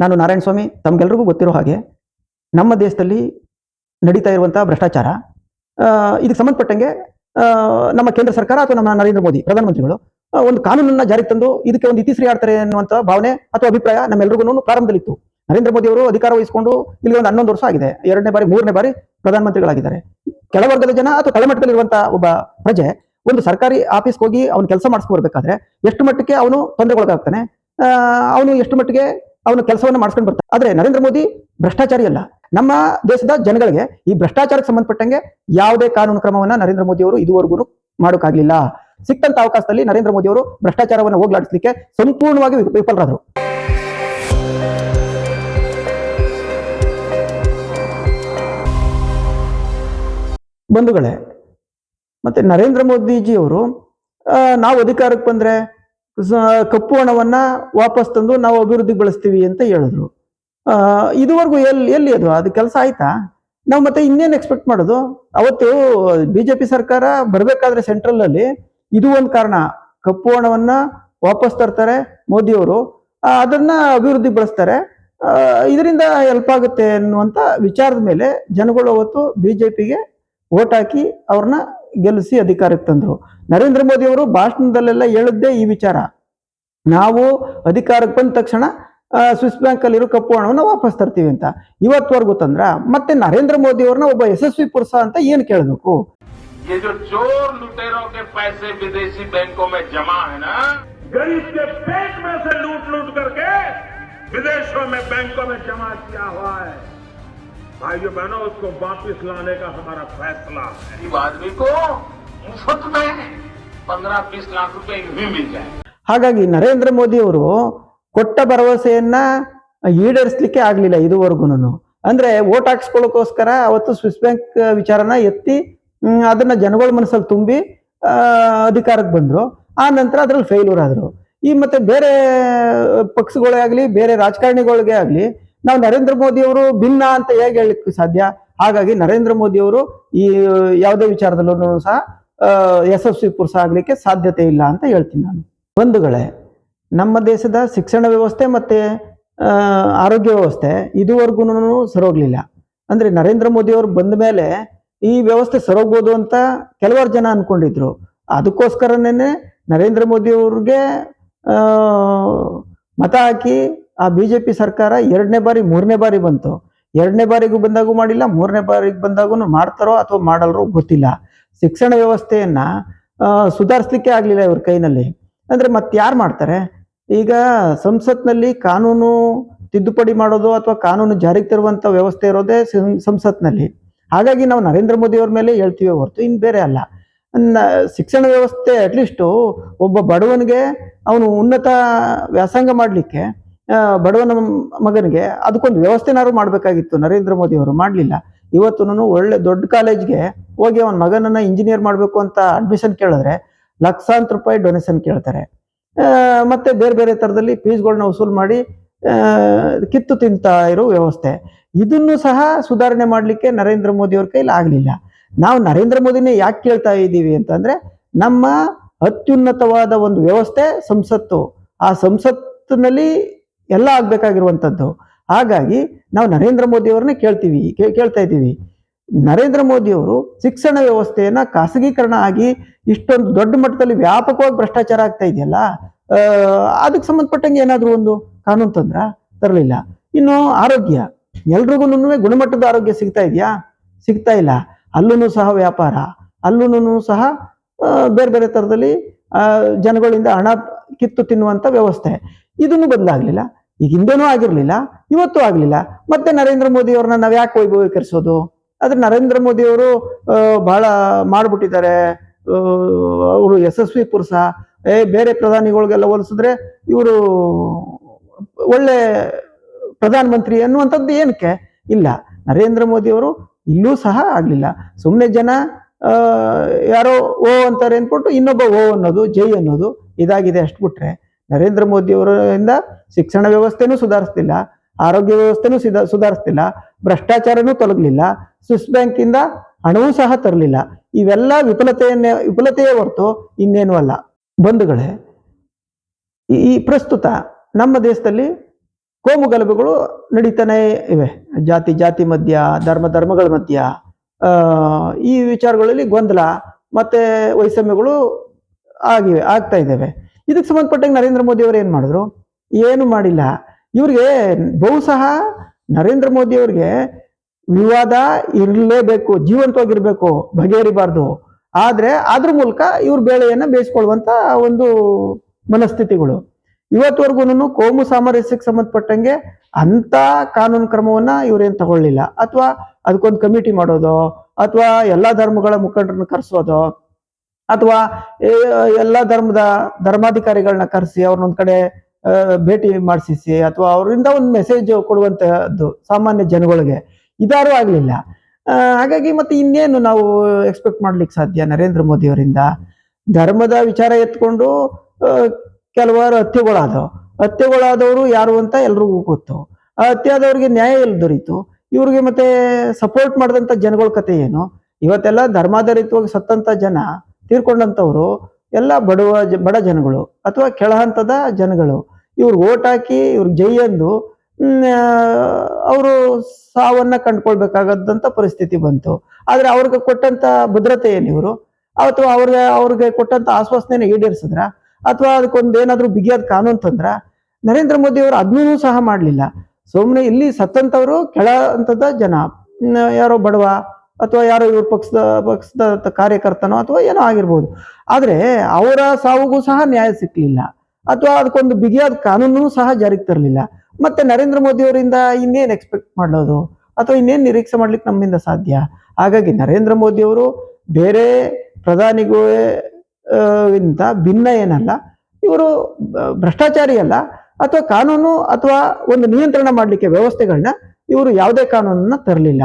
ನಾನು ನಾರಾಯಣ ಸ್ವಾಮಿ, ತಮಗೆಲ್ರಿಗೂ ಗೊತ್ತಿರೋ ಹಾಗೆ ನಮ್ಮ ದೇಶದಲ್ಲಿ ನಡೀತಾ ಇರುವಂತಹ ಭ್ರಷ್ಟಾಚಾರ ಇದಕ್ಕೆ ಸಂಬಂಧಪಟ್ಟಂಗೆ ನಮ್ಮ ಕೇಂದ್ರ ಸರ್ಕಾರ ಅಥವಾ ನಮ್ಮ ನರೇಂದ್ರ ಮೋದಿ, ಪ್ರಧಾನಮಂತ್ರಿಗಳು ಒಂದು ಕಾನೂನನ್ನ ಜಾರಿಗೆ ತಂದು ಇದಕ್ಕೆ ಒಂದು ಇತಿಶ್ರೀ ಆಡ್ತಾರೆ ಅನ್ನುವಂಥ ಭಾವನೆ ಅಥವಾ ಅಭಿಪ್ರಾಯ ನಮ್ಮೆಲ್ರಿಗೂ ಪ್ರಾರಂಭದಲ್ಲಿತ್ತು. ನರೇಂದ್ರ ಮೋದಿ ಅವರು ಅಧಿಕಾರ ವಹಿಸಿಕೊಂಡು ಇಲ್ಲಿ ಒಂದು ಹನ್ನೊಂದು ವರ್ಷ ಆಗಿದೆ. ಎರಡನೇ ಬಾರಿ, ಮೂರನೇ ಬಾರಿ ಪ್ರಧಾನಮಂತ್ರಿಗಳಾಗಿದ್ದಾರೆ. ಕೆಳವರ್ಗದ ಜನ ಅಥವಾ ತಳಮಟ್ಟದಲ್ಲಿರುವಂತಹ ಒಬ್ಬ ಪ್ರಜೆ ಒಂದು ಸರ್ಕಾರಿ ಆಫೀಸ್ಗೆ ಹೋಗಿ ಅವನು ಕೆಲಸ ಮಾಡಿಸ್ಕೊಬರ್ಬೇಕಾದ್ರೆ ಎಷ್ಟು ಮಟ್ಟಕ್ಕೆ ಅವನು ತೊಂದರೆಗೊಳಗಾಗ್ತಾನೆ? ಅವನು ಎಷ್ಟು ಮಟ್ಟಿಗೆ ಅವನು ಕೆಲಸವನ್ನು ಮಾಡಿಸ್ಕೊಂಡು ಬರ್ತಾನೆ. ಆದ್ರೆ ನರೇಂದ್ರ ಮೋದಿ ಭ್ರಷ್ಟಾಚಾರಿ ಅಲ್ಲ. ನಮ್ಮ ದೇಶದ ಜನಗಳಿಗೆ ಈ ಭ್ರಷ್ಟಾಚಾರಕ್ಕೆ ಸಂಬಂಧಪಟ್ಟಂಗೆ ಯಾವುದೇ ಕಾನೂನು ಕ್ರಮವನ್ನ ನರೇಂದ್ರ ಮೋದಿ ಅವರು ಇದುವರೆಗೂ ಮಾಡೋಕ್ಕಾಗ್ಲಿಲ್ಲ. ಸಿಕ್ಕಂತ ಅವಕಾಶದಲ್ಲಿ ನರೇಂದ್ರ ಮೋದಿ ಅವರು ಭ್ರಷ್ಟಾಚಾರವನ್ನು ಹೋಗ್ಲಾಡಿಸ್ಲಿಕ್ಕೆ ಸಂಪೂರ್ಣವಾಗಿ ವಿಫ- ವಿಫಲರಾದರು. ಬಂಧುಗಳೇ, ಮತ್ತೆ ನರೇಂದ್ರ ಮೋದಿಜಿಯವರು ನಾವು ಅಧಿಕಾರಕ್ಕೆ ಬಂದ್ರೆ ಕಪ್ಪು ಹಣವನ್ನು ವಾಪಸ್ ತಂದು ನಾವು ಅಭಿವೃದ್ಧಿ ಬಳಸ್ತೀವಿ ಅಂತ ಹೇಳಿದ್ರು. ಇದುವರೆಗೂ ಎಲ್ಲಿ ಎಲ್ಲಿ ಅದು? ಅದು ಕೆಲಸ ಆಯ್ತಾ? ನಾವು ಮತ್ತೆ ಇನ್ನೇನು ಎಕ್ಸ್ಪೆಕ್ಟ್ ಮಾಡೋದು? ಅವತ್ತು ಬಿಜೆಪಿ ಸರ್ಕಾರ ಬರಬೇಕಾದ್ರೆ ಸೆಂಟ್ರಲ್ ಅಲ್ಲಿ ಇದು ಒಂದು ಕಾರಣ. ಕಪ್ಪು ಹಣವನ್ನು ವಾಪಸ್ ತರ್ತಾರೆ ಮೋದಿಯವರು. ಅದನ್ನು ಅಭಿವೃದ್ಧಿ ಬಳಸ್ತಾರೆ. ಇದರಿಂದ ಹೆಲ್ಪ್ ಆಗುತ್ತೆ ಅನ್ನುವಂತ ವಿಚಾರದ ಮೇಲೆ ಜನಗಳು ಅವತ್ತು ಬಿಜೆಪಿಗೆ ಓಟ್ ಹಾಕಿ ಅವ್ರನ್ನ ಗೆಲ್ಲಿಸಿ ಅಧಿಕಾರಕ್ಕೆ ತಂದ್ರು. ನರೇಂದ್ರ ಮೋದಿ ಅವರು ಭಾಷಣದಲ್ಲೆಲ್ಲ ಹೇಳಿದ್ದೇ ಈ ವಿಚಾರ. ನಾವು ಅಧಿಕಾರಕ್ಕೆ ಬಂದ ತಕ್ಷಣ ಸ್ವಿಸ್ ಬ್ಯಾಂಕ್ ಅಲ್ಲಿರೋ ಕಪ್ಪು ಹಣವನ್ನು ವಾಪಸ್ ತರ್ತೀವಿ ಅಂತ. ಇವತ್ತುವರೆಗೂ ತಂದ್ರ, ಮತ್ತೆ ನರೇಂದ್ರ ಮೋದಿ ಅವ್ರನ್ನ ಒಬ್ಬ ಯಶಸ್ವಿ ಪುರುಷ ಅಂತ ಏನ್ ಕೇಳಬೇಕು? ये भाइयों बहनों उसको वापस लाने का हमारा फैसला है गरीब आदमी को मुफ्त में पंद्रह बीस लाख रुपए यूं ही मिल जाए ಹಾಗಾಗಿ ನರೇಂದ್ರ ಮೋದಿ ಅವರು ಕೊಟ್ಟ ಭರವಸೆಯನ್ನ ಈಡೇರಿಸಲಿಕ್ಕೆ ಆಗ್ಲಿಲ್ಲ ಇದುವರೆಗೂ ಅಂದ್ರೆ ಓಟ್ ಹಾಕ್ಸ್ಕೊಳ್ಳೋಕೋಸ್ಕರ ಅವತ್ತು ಸ್ವಿಸ್ ಬ್ಯಾಂಕ್ ವಿಚಾರನ ಎತ್ತಿ ಹ್ಮ್, ಅದನ್ನ ಜನಗಳ ಮನಸ್ಸಲ್ಲಿ ತುಂಬಿ ಆ, ಅಧಿಕಾರಕ್ಕೆ ಬಂದ್ರು ಆ ನಂತರ ಅದ್ರಲ್ಲಿ ಫೇಲ್ಯೂರ್ ಆದ್ರು ಈ ಮತ್ತೆ ಬೇರೆ ಪಕ್ಷಗಳೇ ಆಗ್ಲಿ ಬೇರೆ ರಾಜಕಾರಣಿಗಳಿಗೆ ಆಗ್ಲಿ ನಾವು ನರೇಂದ್ರ ಮೋದಿ ಅವರು ಭಿನ್ನ ಅಂತ ಹೇಗೆ ಹೇಳಲಿಕ್ಕೆ ಸಾಧ್ಯ? ಹಾಗಾಗಿ ನರೇಂದ್ರ ಮೋದಿ ಅವರು ಈ ಯಾವುದೇ ವಿಚಾರದಲ್ಲೂ ಸಹ ಯಶಸ್ವಿ ಪುರುಷ ಆಗಲಿಕ್ಕೆ ಸಾಧ್ಯತೆ ಇಲ್ಲ ಅಂತ ಹೇಳ್ತೀನಿ ನಾನು. ಬಂಧುಗಳೇ, ನಮ್ಮ ದೇಶದ ಶಿಕ್ಷಣ ವ್ಯವಸ್ಥೆ ಮತ್ತು ಆರೋಗ್ಯ ವ್ಯವಸ್ಥೆ ಇದುವರೆಗೂ ಸರೋಗಲಿಲ್ಲ. ಅಂದರೆ ನರೇಂದ್ರ ಮೋದಿ ಅವರು ಬಂದ ಮೇಲೆ ಈ ವ್ಯವಸ್ಥೆ ಸರೋಗ್ಬೋದು ಅಂತ ಕೆಲವಾರು ಜನ ಅಂದ್ಕೊಂಡಿದ್ರು ಅದಕ್ಕೋಸ್ಕರನೇ ನರೇಂದ್ರ ಮೋದಿ ಅವ್ರಿಗೆ ಮತ ಹಾಕಿ ಆ ಬಿಜೆಪಿ ಸರ್ಕಾರ ಎರಡನೇ ಬಾರಿ, ಮೂರನೇ ಬಾರಿ ಬಂತು. ಎರಡನೇ ಬಾರಿಗೂ ಬಂದಾಗೂ ಮಾಡಿಲ್ಲ, ಮೂರನೇ ಬಾರಿಗೆ ಬಂದಾಗೂ ಮಾಡ್ತಾರೋ ಅಥವಾ ಮಾಡಲ್ರೋ ಗೊತ್ತಿಲ್ಲ. ಶಿಕ್ಷಣ ವ್ಯವಸ್ಥೆಯನ್ನ ಸುಧಾರಿಸ್ಲಿಕ್ಕೆ ಆಗಲಿಲ್ಲ ಇವ್ರ ಕೈನಲ್ಲಿ. ಅಂದ್ರೆ ಮತ್ತೆ ಯಾರು ಮಾಡ್ತಾರೆ? ಈಗ ಸಂಸತ್ನಲ್ಲಿ ಕಾನೂನು ತಿದ್ದುಪಡಿ ಮಾಡೋದು ಅಥವಾ ಕಾನೂನು ಜಾರಿಗೆ ತರುವಂಥ ವ್ಯವಸ್ಥೆ ಇರೋದೇ ಸಂಸತ್ನಲ್ಲಿ. ಹಾಗಾಗಿ ನಾವು ನರೇಂದ್ರ ಮೋದಿ ಅವ್ರ ಮೇಲೆ ಹೇಳ್ತೀವಿ ಹೊರತು ಇನ್ನು ಬೇರೆ ಅಲ್ಲ. ಶಿಕ್ಷಣ ವ್ಯವಸ್ಥೆ ಅಟ್ಲೀಸ್ಟು ಒಬ್ಬ ಬಡವನಿಗೆ ಅವನು ಉನ್ನತ ವ್ಯಾಸಂಗ ಮಾಡಲಿಕ್ಕೆ ಬಡವನ ಮಗನಿಗೆ ಅದಕ್ಕೊಂದು ವ್ಯವಸ್ಥೆನಾದ್ರು ಮಾಡಬೇಕಾಗಿತ್ತು. ನರೇಂದ್ರ ಮೋದಿ ಅವರು ಮಾಡಲಿಲ್ಲ. ಇವತ್ತು ಒಳ್ಳೆ ದೊಡ್ಡ ಕಾಲೇಜ್ಗೆ ಹೋಗಿ ಅವನ ಮಗನನ್ನ ಇಂಜಿನಿಯರ್ ಮಾಡಬೇಕು ಅಂತ ಅಡ್ಮಿಷನ್ ಕೇಳಿದ್ರೆ ಲಕ್ಷಾಂತರ ರೂಪಾಯಿ ಡೊನೇಷನ್ ಕೇಳ್ತಾರೆ. ಮತ್ತೆ ಬೇರೆ ಬೇರೆ ಥರದಲ್ಲಿ ಫೀಸ್ಗಳನ್ನ ವಸೂಲು ಮಾಡಿ ಕಿತ್ತು ತಿಂತಾ ಇರೋ ವ್ಯವಸ್ಥೆ. ಇದನ್ನು ಸಹ ಸುಧಾರಣೆ ಮಾಡಲಿಕ್ಕೆ ನರೇಂದ್ರ ಮೋದಿ ಅವ್ರ ಕೈಲಿ ಆಗಲಿಲ್ಲ. ನಾವು ನರೇಂದ್ರ ಮೋದಿನೇ ಯಾಕೆ ಕೇಳ್ತಾ ಇದ್ದೀವಿ ಅಂತಂದರೆ ನಮ್ಮ ಅತ್ಯುನ್ನತವಾದ ಒಂದು ವ್ಯವಸ್ಥೆ ಸಂಸತ್ತು. ಆ ಸಂಸತ್ತಿನಲ್ಲಿ ಎಲ್ಲ ಆಗಬೇಕಾಗಿರುವಂಥದ್ದು ಹಾಗಾಗಿ ನಾವು ನರೇಂದ್ರ ಮೋದಿಯವ್ರನ್ನೇ ಕೇಳ್ತೀವಿ ಕೇಳ್ತಾ ಇದ್ದೀವಿ. ನರೇಂದ್ರ ಮೋದಿಯವರು ಶಿಕ್ಷಣ ವ್ಯವಸ್ಥೆಯನ್ನು ಖಾಸಗೀಕರಣ ಆಗಿ ಇಷ್ಟೊಂದು ದೊಡ್ಡ ಮಟ್ಟದಲ್ಲಿ ವ್ಯಾಪಕವಾಗಿ ಭ್ರಷ್ಟಾಚಾರ ಆಗ್ತಾ ಇದೆಯಲ್ಲ ಅದಕ್ಕೆ ಸಂಬಂಧಪಟ್ಟಂಗೆ ಏನಾದರೂ ಒಂದು ಕಾನೂನು ತಂದ್ರ ತರಲಿಲ್ಲ. ಇನ್ನು ಆರೋಗ್ಯ ಎಲ್ರಿಗೂ ಗುಣಮಟ್ಟದ ಆರೋಗ್ಯ ಸಿಗ್ತಾ ಇದೆಯಾ? ಸಿಗ್ತಾ ಇಲ್ಲ. ಅಲ್ಲೂ ಸಹ ವ್ಯಾಪಾರ ಅಲ್ಲೂ ಸಹ ಬೇರೆ ಬೇರೆ ಥರದಲ್ಲಿ ಜನಗಳಿಂದ ಹಣ ಕಿತ್ತು ತಿನ್ನುವಂಥ ವ್ಯವಸ್ಥೆ. ಇದನ್ನು ಬದಲಾಗಲಿಲ್ಲ. ಈಗ ಹಿಂದೆನೂ ಆಗಿರಲಿಲ್ಲ, ಇವತ್ತು ಆಗಲಿಲ್ಲ. ಮತ್ತೆ ನರೇಂದ್ರ ಮೋದಿ ಅವ್ರನ್ನ ನಾವು ಯಾಕೆ ವೈಭವೀಕರಿಸೋದು? ಆದರೆ ನರೇಂದ್ರ ಮೋದಿ ಅವರು ಬಹಳ ಮಾಡಿಬಿಟ್ಟಿದ್ದಾರೆ. ಅವರು ಯಶಸ್ವಿ ಪುರುಷ. ಏ, ಬೇರೆ ಪ್ರಧಾನಿಗಳಿಗೆಲ್ಲ ಹೋಲಿಸಿದ್ರೆ ಇವರು ಒಳ್ಳೆ ಪ್ರಧಾನಮಂತ್ರಿ ಅನ್ನುವಂಥದ್ದು ಏನಕ್ಕೆ? ಇಲ್ಲ, ನರೇಂದ್ರ ಮೋದಿ ಅವರು ಇಲ್ಲೂ ಸಹ ಆಗಲಿಲ್ಲ. ಸುಮ್ಮನೆ ಜನ ಯಾರೋ ಓ ಅಂತಾರೆ ಅಂದ್ಬಿಟ್ಟು ಇನ್ನೊಬ್ಬ ಓ ಅನ್ನೋದು, ಜೈ ಅನ್ನೋದು ಇದಾಗಿದೆ ಅಷ್ಟು ಬಿಟ್ರೆ. ನರೇಂದ್ರ ಮೋದಿ ಅವರಿಂದ ಶಿಕ್ಷಣ ವ್ಯವಸ್ಥೆನೂ ಸುಧಾರಿಸ್ತಿಲ್ಲ, ಆರೋಗ್ಯ ವ್ಯವಸ್ಥೆನೂ ಸುಧಾ ಸುಧಾರಿಸ್ತಿಲ್ಲ, ಭ್ರಷ್ಟಾಚಾರನೂ ತೊಲಗಲಿಲ್ಲ, ಸ್ವಿಸ್ ಬ್ಯಾಂಕಿಂದ ಹಣವೂ ಸಹ ತರಲಿಲ್ಲ. ಇವೆಲ್ಲ ವಿಫಲತೆಯನ್ನೇ, ವಿಫಲತೆಯೇ ಹೊರತು ಇನ್ನೇನು ಅಲ್ಲ. ಬಂಧುಗಳೇ, ಈ- ಪ್ರಸ್ತುತ ನಮ್ಮ ದೇಶದಲ್ಲಿ ಕೋಮು ಗಲಭೆಗಳು ನಡೀತಾನೆ ಇವೆ. ಜಾತಿ ಜಾತಿ ಮಧ್ಯ, ಧರ್ಮ, ಧರ್ಮಗಳ ಮಧ್ಯ. ಈ ವಿಚಾರಗಳಲ್ಲಿ ಗೊಂದಲ ಮತ್ತೆ ವೈಷಮ್ಯಗಳು ಆಗಿವೆ, ಆಗ್ತಾ ಇದ್ದಾವೆ. ಇದಕ್ಕೆ ಸಂಬಂಧಪಟ್ಟಂಗೆ ನರೇಂದ್ರ ಮೋದಿ ಅವರು ಏನು ಮಾಡಿದ್ರು? ಏನು ಮಾಡಿಲ್ಲ. ಇವ್ರಿಗೆ ಬಹುಶಃ ನರೇಂದ್ರ ಮೋದಿ ಅವ್ರಿಗೆ ವಿವಾದ ಇರಲೇಬೇಕು, ಜೀವಂತವಾಗಿರಬೇಕು, ಬಗೆಹರಿಬಾರ್ದು. ಆದರೆ ಅದ್ರ ಮೂಲಕ ಇವ್ರ ಬೇಳೆಯನ್ನು ಬೇಯಿಸ್ಕೊಳ್ಳುವಂಥ ಒಂದು ಮನಸ್ಥಿತಿಗಳು. ಇವತ್ತುವರೆಗೂ ಕೋಮು ಸಾಮರಸ್ಯಕ್ಕೆ ಸಂಬಂಧಪಟ್ಟಂಗೆ ಅಂಥ ಕಾನೂನು ಕ್ರಮವನ್ನು ಇವರೇನು ತಗೊಳ್ಳಿಲ್ಲ. ಅಥವಾ ಅದಕ್ಕೊಂದು ಕಮಿಟಿ ಮಾಡೋದು, ಅಥವಾ ಎಲ್ಲ ಧರ್ಮಗಳ ಮುಖಂಡರನ್ನ ಕರೆಸೋದು ಅಥವಾ ಎಲ್ಲ ಧರ್ಮದ ಧರ್ಮಾಧಿಕಾರಿಗಳನ್ನ ಕರೆಸಿ ಅವ್ರನ್ನೊಂದ್ ಕಡೆ ಭೇಟಿ ಮಾಡಿಸಿ ಅಥವಾ ಅವರಿಂದ ಒಂದು ಮೆಸೇಜ್ ಕೊಡುವಂತಹದ್ದು ಸಾಮಾನ್ಯ ಜನಗಳಿಗೆ ಇದಾರು ಆಗ್ಲಿಲ್ಲ. ಹಾಗಾಗಿ ಮತ್ತೆ ಇನ್ನೇನು ನಾವು ಎಕ್ಸ್ಪೆಕ್ಟ್ ಮಾಡ್ಲಿಕ್ಕೆ ಸಾಧ್ಯ ನರೇಂದ್ರ ಮೋದಿ ಅವರಿಂದ ಧರ್ಮದ ವಿಚಾರ ಎತ್ಕೊಂಡು ಕೆಲವಾರು ಹತ್ಯೆಗಳಾದವು. ಹತ್ಯೆಗಳಾದವರು ಯಾರು ಅಂತ ಎಲ್ರಿಗೂ ಗೊತ್ತು. ಆ ನ್ಯಾಯ ಎಲ್ಲಿ ದೊರೀತು? ಇವ್ರಿಗೆ ಮತ್ತೆ ಸಪೋರ್ಟ್ ಮಾಡಿದಂತ ಜನಗಳ ಕತೆ ಏನು? ಇವತ್ತೆಲ್ಲ ಧರ್ಮಾಧಾರಿತವಾಗಿ ಸತ್ತಂತ ಜನ ತೀರ್ಕೊಂಡಂತವ್ರು ಎಲ್ಲ ಬಡವ ಬಡ ಜನಗಳು ಅಥವಾ ಕೆಳಹಂತದ ಜನಗಳು. ಇವ್ರು ಓಟ್ ಹಾಕಿ ಇವ್ರಿಗೆ ಜೈ ಎಂದು ಅವರು ಸಾವನ್ನ ಕಂಡ್ಕೊಳ್ಬೇಕಾಗದಂತ ಪರಿಸ್ಥಿತಿ ಬಂತು. ಆದರೆ ಅವ್ರಿಗೆ ಕೊಟ್ಟಂತ ಭದ್ರತೆ ಏನು ಇವರು? ಅಥವಾ ಅವ್ರಿಗೆ ಅವ್ರಿಗೆ ಕೊಟ್ಟಂತ ಆಶ್ವಾಸನೆ ಈಡೇರಿಸಿದ್ರ? ಅಥವಾ ಅದಕ್ಕೊಂದು ಏನಾದರೂ ಬಿಗಿಯಾದ ಕಾನೂನು ತಂದ್ರ? ನರೇಂದ್ರ ಮೋದಿ ಅವರು ಅದನ್ನೂ ಸಹ ಮಾಡಲಿಲ್ಲ. ಸುಮ್ಮನೆ ಇಲ್ಲಿ ಸತ್ತಂತವರು ಕೆಳ ಹಂತದ ಜನ ಯಾರೋ ಬಡವ ಅಥವಾ ಯಾರೋ ಇವ್ರ ಪಕ್ಷದ ಪಕ್ಷದ ಕಾರ್ಯಕರ್ತನೋ ಅಥವಾ ಏನೋ ಆಗಿರ್ಬೋದು. ಆದರೆ ಅವರ ಸಾವಿಗೂ ಸಹ ನ್ಯಾಯ ಸಿಕ್ಕಲಿಲ್ಲ ಅಥವಾ ಅದಕ್ಕೊಂದು ಬಿಗಿಯಾದ ಕಾನೂನು ಸಹ ಜಾರಿಗೆ ತರಲಿಲ್ಲ. ಮತ್ತೆ ನರೇಂದ್ರ ಮೋದಿ ಅವರಿಂದ ಇನ್ನೇನು ಎಕ್ಸ್ಪೆಕ್ಟ್ ಮಾಡೋದು? ಅಥವಾ ಇನ್ನೇನು ನಿರೀಕ್ಷೆ ಮಾಡ್ಲಿಕ್ಕೆ ನಮ್ಮಿಂದ ಸಾಧ್ಯ? ಹಾಗಾಗಿ ನರೇಂದ್ರ ಮೋದಿಯವರು ಬೇರೆ ಪ್ರಧಾನಿಗೂ ಇಂತ ಭಿನ್ನ ಏನಲ್ಲ. ಇವರು ಭ್ರಷ್ಟಾಚಾರಿ ಅಲ್ಲ. ಅಥವಾ ಕಾನೂನು ಅಥವಾ ಒಂದು ನಿಯಂತ್ರಣ ಮಾಡಲಿಕ್ಕೆ ವ್ಯವಸ್ಥೆಗಳನ್ನ ಇವರು ಯಾವುದೇ ಕಾನೂನನ್ನ ತರಲಿಲ್ಲ.